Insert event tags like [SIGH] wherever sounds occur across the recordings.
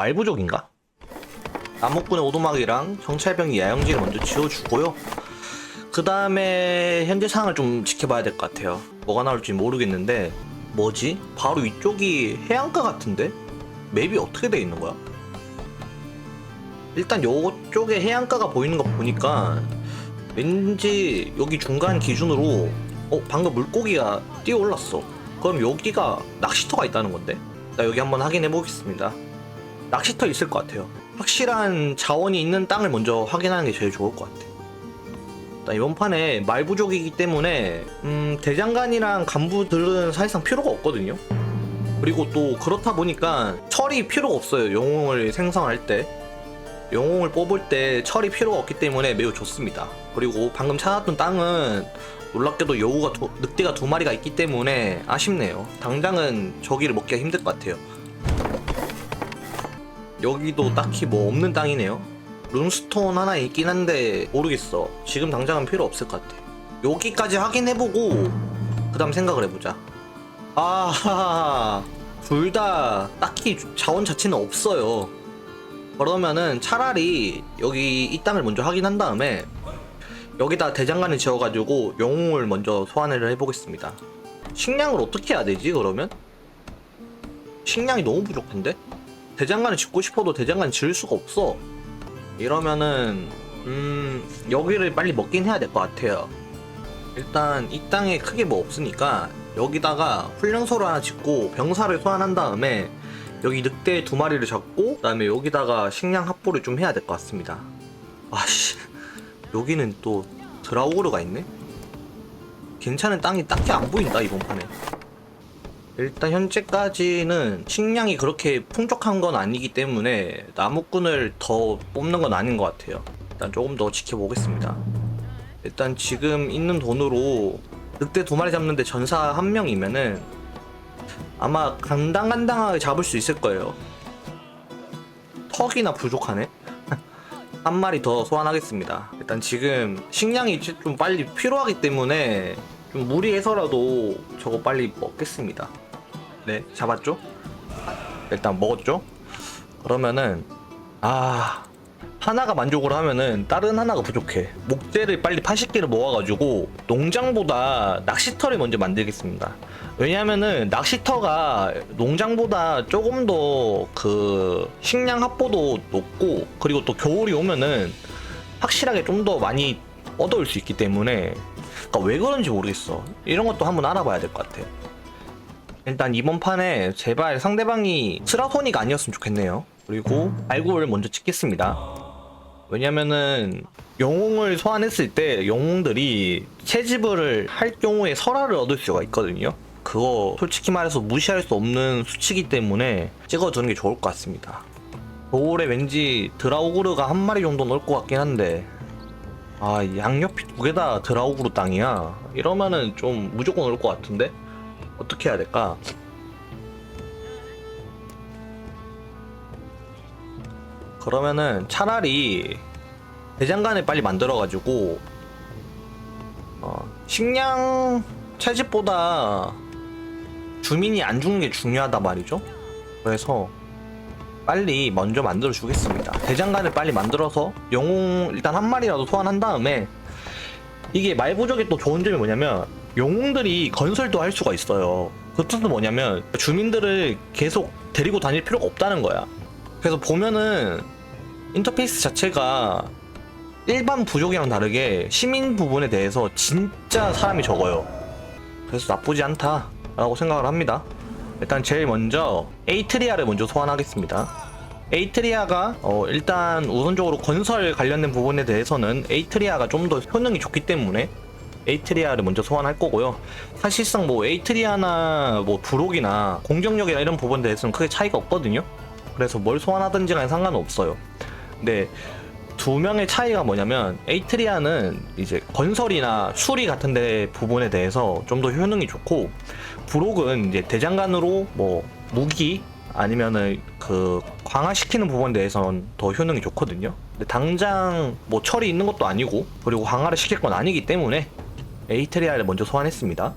말부족인가? 남목군의 오도막이랑 정찰병이 야영지를 먼저 지어주고요. 그 다음에 현재 상황을 좀 지켜봐야 될 것 같아요. 뭐가 나올지 모르겠는데 뭐지? 바로 이쪽이 해안가 같은데? 맵이 어떻게 돼 있는 거야? 일단 요쪽에 해안가가 보이는 거 보니까 왠지 여기 중간 기준으로 어 방금 물고기가 뛰어 올랐어. 그럼 여기가 낚시터가 있다는 건데? 나 여기 한번 확인해 보겠습니다. 낚시터 있을 것 같아요. 확실한 자원이 있는 땅을 먼저 확인하는 게 제일 좋을 것 같아. 일단 이번 판에 말 부족이기 때문에 음, 대장간이랑 간부들은 사실상 필요가 없거든요. 그리고 또 그렇다 보니까 철이 필요가 없어요. 영웅을 생성할 때. 영웅을 뽑을 때 철이 필요가 없기 때문에 매우 좋습니다. 그리고 방금 찾았던 땅은 놀랍게도 여우가 두- 늑대가 두 마리가 있기 때문에 아쉽네요. 당장은 저기를 먹기가 힘들 것 같아요. 여기도 딱히 뭐 없는 땅이네요. 룬스톤 하나 있긴 한데 모르겠어. 지금 당장은 필요 없을 것 같아. 여기까지 확인해보고 그 다음 생각을 해보자. 아, 둘 다 딱히 자원 자체는 없어요. 그러면은 차라리 여기 이 땅을 먼저 확인한 다음에 여기다 대장간을 지어가지고 영웅을 먼저 소환을 해보겠습니다. 식량을 어떻게 해야 되지 그러면? 식량이 너무 부족한데? 대장간을 짓고 싶어도 대장간 지을 수가 없어. 이러면은 음 여기를 빨리 먹긴 해야 될 것 같아요. 일단 이 땅에 크게 뭐 없으니까 여기다가 훈련소를 하나 짓고 병사를 소환한 다음에 여기 늑대 두 마리를 잡고 그 다음에 여기다가 식량 확보를 좀 해야 될 것 같습니다. 아씨 여기는 또 드라우그르가 있네. 괜찮은 땅이 딱히 안 보인다 이번 판에. 일단 현재까지는 식량이 그렇게 풍족한 건 아니기 때문에 나무꾼을 더 뽑는 건 아닌 것 같아요. 일단 조금 더 지켜보겠습니다. 일단 지금 있는 돈으로 늑대 두 마리 잡는데 전사 한 명이면은 아마 간당간당하게 잡을 수 있을 거예요. 턱이나 부족하네. [LAUGHS] 한 마리 더 소환하겠습니다. 일단 지금 식량이 좀 빨리 필요하기 때문에 좀 무리해서라도 저거 빨리 먹겠습니다. 네, 잡았죠? 일단 먹었죠? 그러면은 아 하나가 만족을 하면은 다른 하나가 부족해. 목재를 빨리 80개를 모아가지고 농장보다 낚시터를 먼저 만들겠습니다. 왜냐면은 낚시터가 농장보다 조금 더 그 식량 확보도 높고 그리고 또 겨울이 오면은 확실하게 좀 더 많이 얻어올 수 있기 때문에 그러니까 왜 그런지 모르겠어. 이런 것도 한번 알아봐야 될 것 같아. 일단 이번 판에 제발 상대방이 스라소니가 아니었으면 좋겠네요. 그리고 알고를 먼저 찍겠습니다. 왜냐면은 영웅을 소환했을 때 영웅들이 채집을 할 경우에 설화를 얻을 수가 있거든요. 그거 솔직히 말해서 무시할 수 없는 수치기 때문에 찍어두는 게 좋을 것 같습니다. 겨울에 왠지 드라우그르가 한 마리 정도 넣을 것 같긴 한데 아 양옆이 두 개 다 드라우그르 땅이야 이러면은 좀 무조건 올 것 같은데 어떻게 해야 될까? 그러면은 차라리 대장간을 빨리 만들어가지고 어, 식량 채집보다 주민이 안 죽는 게 중요하다 말이죠. 그래서 빨리 먼저 만들어 주겠습니다. 대장간을 빨리 만들어서 영웅 일단 한 마리라도 소환한 다음에 이게 말부족의 또 좋은 점이 뭐냐면 영웅들이 건설도 할 수가 있어요. 그 뜻은 뭐냐면 주민들을 계속 데리고 다닐 필요가 없다는 거야. 그래서 보면은 인터페이스 자체가 일반 부족이랑 다르게 시민 부분에 대해서 진짜 사람이 적어요. 그래서 나쁘지 않다라고 생각을 합니다. 일단 제일 먼저 에이트리아를 먼저 소환하겠습니다. 에이트리아가 어, 일단 우선적으로 건설 관련된 부분에 대해서는 에이트리아가 좀 더 효능이 좋기 때문에 에이트리아를 먼저 소환할 거고요. 사실상 뭐 에이트리아나 뭐 브록이나 공격력이나 이런 부분에 대해서는 크게 차이가 없거든요. 그래서 뭘 소환하든지 간에 상관은 없어요. 근데 두 명의 차이가 뭐냐면 에이트리아는 이제 건설이나 수리 같은 데 부분에 대해서 좀 더 효능이 좋고 브록은 이제 대장간으로 뭐 무기 아니면은 그 강화시키는 부분에 대해서는 더 효능이 좋거든요. 근데 당장 뭐 철이 있는 것도 아니고 그리고 강화를 시킬 건 아니기 때문에 에이트리아를 먼저 소환했습니다.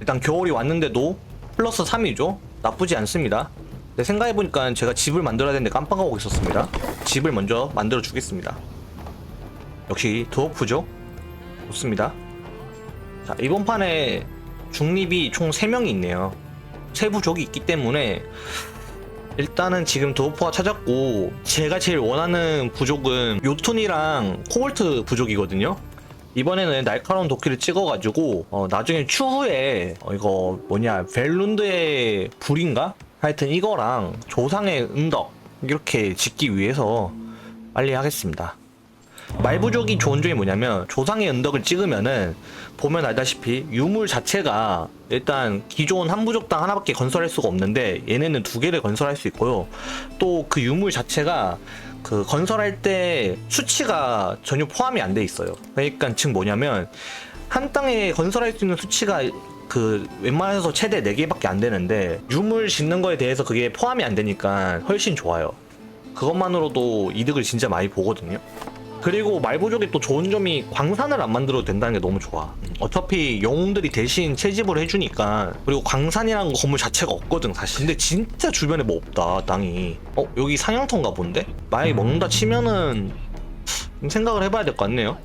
일단 겨울이 왔는데도 플러스 3이죠. 나쁘지 않습니다. 네, 생각해보니까 제가 집을 만들어야 되는데 깜빡하고 있었습니다. 집을 먼저 만들어 주겠습니다. 역시 드워프죠? 좋습니다. 자, 이번 판에 중립이 총 3명이 있네요. 세 부족이 있기 때문에 일단은 지금 드워프가 찾았고 제가 제일 원하는 부족은 요툰이랑 코볼트 부족이거든요. 이번에는 날카로운 도끼를 찍어가지고 어, 나중에 추후에 어, 이거 뭐냐 벨룬드의 불인가? 하여튼 이거랑 조상의 은덕 이렇게 짓기 위해서 빨리 하겠습니다. 말부족이 좋은 점이 뭐냐면 조상의 은덕을 찍으면은 보면 알다시피 유물 자체가 일단 기존 한 부족당 하나밖에 건설할 수가 없는데 얘네는 두 개를 건설할 수 있고요. 또 그 유물 자체가 그 건설할 때 수치가 전혀 포함이 안 돼 있어요. 그러니까 지금 뭐냐면 한 땅에 건설할 수 있는 수치가 그 웬만해서 최대 4개밖에 안 되는데 유물 짓는 거에 대해서 그게 포함이 안 되니까 훨씬 좋아요. 그것만으로도 이득을 진짜 많이 보거든요. 그리고 말부족이 또 좋은 점이 광산을 안 만들어도 된다는 게 너무 좋아. 어차피 영웅들이 대신 채집을 해주니까 그리고 광산이라는 건물 자체가 없거든 사실. 근데 진짜 주변에 뭐 없다 땅이. 어 여기 상향터인가 본데? 만약에 먹는다 치면은 좀 생각을 해봐야 될 것 같네요.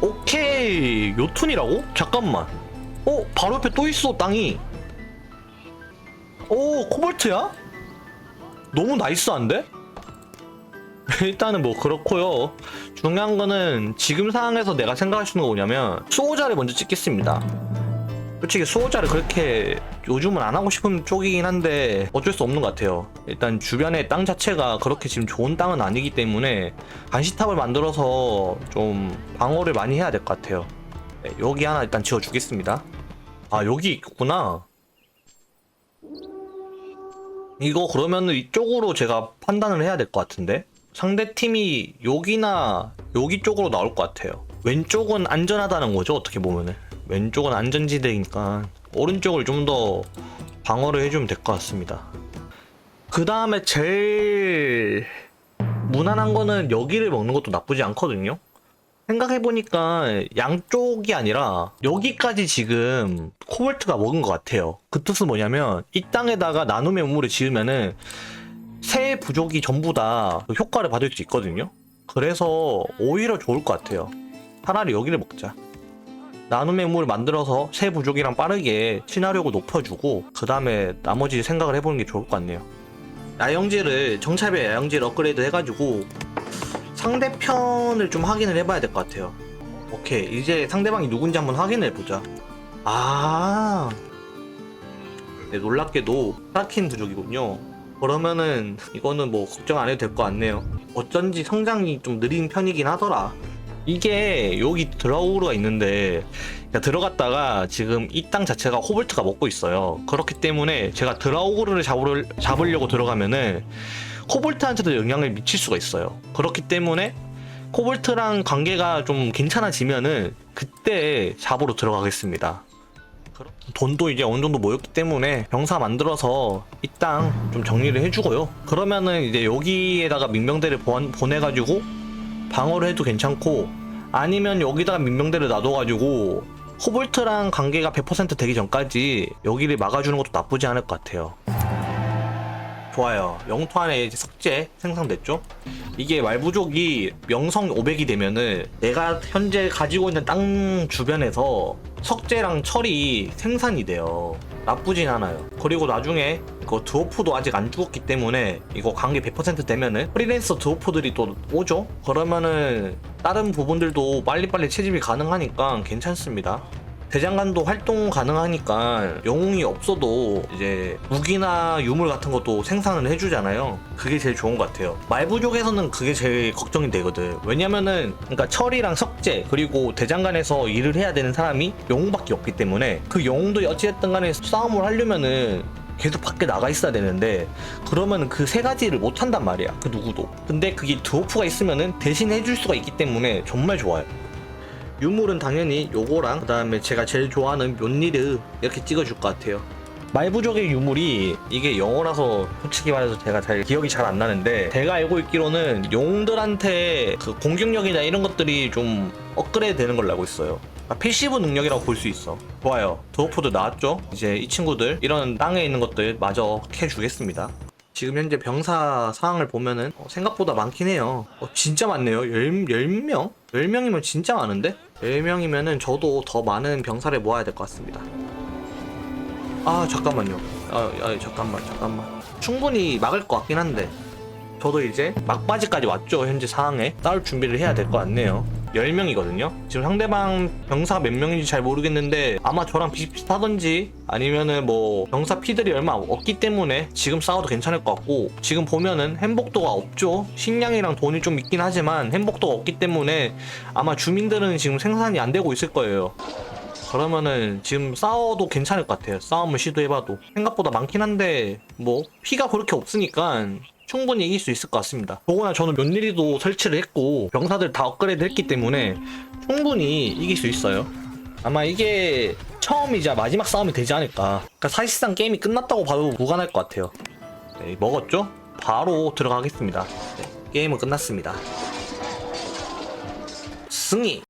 오케이 요툰이라고? 잠깐만. 어 바로 옆에 또 있어 땅이. 오 코볼트야? 너무 나이스한데? [LAUGHS] 일단은 뭐 그렇고요. 중요한 거는 지금 상황에서 내가 생각할 수 있는 거 뭐냐면 수호자를 먼저 찍겠습니다. 솔직히 수호자를 그렇게 요즘은 안 하고 싶은 쪽이긴 한데 어쩔 수 없는 것 같아요. 일단 주변에 땅 자체가 그렇게 지금 좋은 땅은 아니기 때문에 간시탑을 만들어서 좀 방어를 많이 해야 될 것 같아요. 네, 여기 하나 일단 지어주겠습니다. 아 여기 있구나. 이거 그러면 이쪽으로 제가 판단을 해야 될 것 같은데 상대 팀이 여기나 여기 쪽으로 나올 것 같아요. 왼쪽은 안전하다는 거죠 어떻게 보면은 왼쪽은 안전지대니까 오른쪽을 좀 더 방어를 해주면 될 것 같습니다. 그 다음에 제일 무난한 거는 여기를 먹는 것도 나쁘지 않거든요. 생각해보니까 양쪽이 아니라 여기까지 지금 코볼트가 먹은 것 같아요. 그 뜻은 뭐냐면 이 땅에다가 나눔의 우물을 지으면은 새 부족이 전부 다 효과를 받을 수 있거든요. 그래서 오히려 좋을 것 같아요. 차라리 여기를 먹자. 나눔의 우물을 만들어서 새 부족이랑 빠르게 친화력을 높여주고 그 다음에 나머지 생각을 해보는 게 좋을 것 같네요. 야영지를 정찰배 야영지를 업그레이드 해가지고 상대편을 좀 확인을 해봐야 될 것 같아요. 오케이 이제 상대방이 누군지 한번 확인해 보자. 아, 네, 놀랍게도 사킨 부족이군요. 그러면은 이거는 뭐 걱정 안 해도 될 것 같네요. 어쩐지 성장이 좀 느린 편이긴 하더라. 이게 여기 드라우르가 있는데 그러니까 들어갔다가 지금 이 땅 자체가 호볼트가 먹고 있어요. 그렇기 때문에 제가 드라우르를 잡을, 잡으려고 들어가면은 코볼트한테도 영향을 미칠 수가 있어요. 그렇기 때문에 코볼트랑 관계가 좀 괜찮아지면은 그때 잡으러 들어가겠습니다. 돈도 이제 어느 정도 모였기 때문에 병사 만들어서 이 땅 좀 정리를 해주고요. 그러면은 이제 여기에다가 민병대를 보내- 보내가지고 방어를 해도 괜찮고 아니면 여기다가 민병대를 놔둬가지고 코볼트랑 관계가 100% 되기 전까지 여기를 막아주는 것도 나쁘지 않을 것 같아요. 좋아요. 영토 안에 이제 석재 생성됐죠? 이게 말부족이 명성 500이 되면은 내가 현재 가지고 있는 땅 주변에서 석재랑 철이 생산이 돼요. 나쁘진 않아요. 그리고 나중에 그 드워프도 아직 안 죽었기 때문에 이거 관계 100% 되면은 프리랜서 드워프들이 또 오죠? 그러면은 다른 부분들도 빨리빨리 채집이 가능하니까 괜찮습니다. 대장간도 활동 가능하니까 영웅이 없어도 이제 무기나 유물 같은 것도 생산을 해주잖아요. 그게 제일 좋은 것 같아요. 말부족에서는 그게 제일 걱정이 되거든. 왜냐면은 그러니까 철이랑 석재 그리고 대장간에서 일을 해야 되는 사람이 영웅밖에 없기 때문에 그 영웅도 어찌됐든 간에 싸움을 하려면은 계속 밖에 나가 있어야 되는데 그러면 그 세 가지를 못 한단 말이야 그 누구도 근데 그게 드워프가 있으면은 대신 해줄 수가 있기 때문에 정말 좋아요 유물은 당연히 요거랑 그 다음에 제가 제일 좋아하는 묘니르 이렇게 찍어줄 것 같아요 말부족의 유물이 이게 영어라서 솔직히 말해서 제가 잘 기억이 잘 안 나는데 제가 알고 있기로는 영웅들한테 그 공격력이나 이런 것들이 좀 업그레이드 되는 걸로 알고 있어요 아, 패시브 능력이라고 볼 수 있어. 좋아요. 드워프도 나왔죠? 이제 이 친구들 이런 땅에 있는 것들 마저 캐주겠습니다. 지금 현재 병사 상황을 보면은 어, 생각보다 많긴 해요. 어, 진짜 많네요. 10, 10명? 10명이면 진짜 많은데? 10명이면은 저도 더 많은 병사를 모아야 될 것 같습니다. 아 잠깐만요. 아, 아 잠깐만 잠깐만. 충분히 막을 것 같긴 한데 저도 이제 막바지까지 왔죠 현재 상황에 싸울 준비를 해야 될 것 같네요 10명이거든요. 지금 상대방 병사 몇 명인지 잘 모르겠는데 아마 저랑 비슷비슷하던지 아니면은 뭐 병사 피들이 얼마 없기 때문에 지금 싸워도 괜찮을 것 같고 지금 보면은 행복도가 없죠. 식량이랑 돈이 좀 있긴 하지만 행복도가 없기 때문에 아마 주민들은 지금 생산이 안 되고 있을 거예요. 그러면은 지금 싸워도 괜찮을 것 같아요. 싸움을 시도해봐도. 생각보다 많긴 한데 뭐 피가 그렇게 없으니까 충분히 이길 수 있을 것 같습니다. 더구나 저는 면리리도 설치를 했고 병사들 다 업그레이드 했기 때문에 충분히 이길 수 있어요. 아마 이게 처음이자 마지막 싸움이 되지 않을까. 그러니까 사실상 게임이 끝났다고 봐도 무관할 것 같아요. 네, 먹었죠? 바로 들어가겠습니다. 네, 게임은 끝났습니다. 승리!